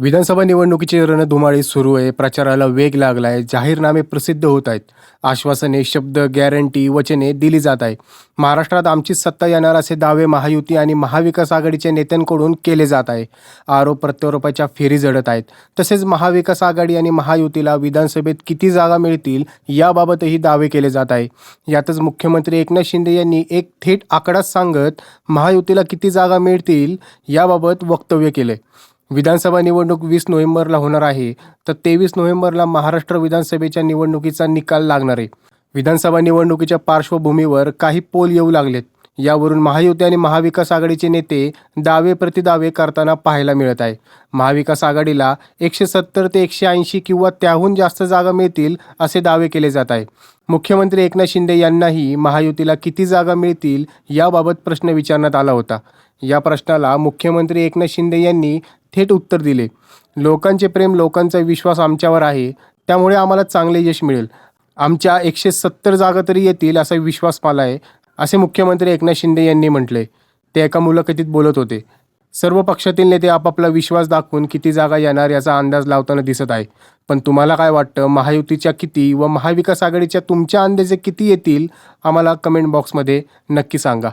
विधानसभा निवडणुकीची रणधुमाळी सुरू आहे. प्रचाराला वेग लागला आहे जाहीरनामे प्रसिद्ध होत आहेत. आश्वासने शब्द गॅरंटी वचने दिली जात आहे महाराष्ट्रात आमची सत्ता येणार असे दावे महायुती आणि महाविकास आघाडीच्या नेत्यांकडून केले जात आहे आरोप प्रत्यारोपाच्या फेरी जडत आहेत. तसेच महाविकास आघाडी आणि महायुतीला विधानसभेत किती जागा मिळतील याबाबतही दावे केले जात आहे यातच मुख्यमंत्री एकनाथ शिंदे यांनी एक थेट आकडाच सांगत महायुतीला किती जागा मिळतील याबाबत वक्तव्य केले. विधानसभा निवडणूक वीस नोव्हेंबरला होणार आहे तर तेवीस नोव्हेंबरला महाराष्ट्र विधानसभेच्या निवडणुकीचा निकाल लागणार आहे. विधानसभा निवडणुकीच्या पार्श्वभूमीवर काही पोल येऊ लागलेत. यावरून महायुती आणि महाविकास आघाडीचे नेते दावे प्रतिदावे करताना पाहायला मिळत आहे. महाविकास आघाडीला एकशे सत्तर ते एकशे ऐंशी किंवा त्याहून जास्त जागा मिळतील असे दावे केले जात आहे मुख्यमंत्री एकनाथ शिंदे यांनाही महायुतीला किती जागा मिळतील याबाबत प्रश्न विचारण्यात आला होता. या प्रश्नाला मुख्यमंत्री एकनाथ शिंदे यांनी थेट उत्तर दिले. लोकांचे प्रेम लोकांचा विश्वास आमच्यावर आहे. त्यामुळे आम्हाला चांगले यश मिळेल. आमच्या एकशे सत्तर जागा तरी येतील असा विश्वास मला आहे असे मुख्यमंत्री एकनाथ शिंदे यांनी म्हटले. ते एका मुलाखतीत बोलत होते. सर्व पक्षातील नेते आपापला विश्वास दाखवून किती जागा येणार याचा अंदाज लावताना दिसत आहे. पण तुम्हाला काय वाटतं? महायुतीच्या किती व महाविकास आघाडीच्या तुमच्या अंदाजे किती येतील? आम्हाला कमेंट बॉक्समध्ये नक्की सांगा.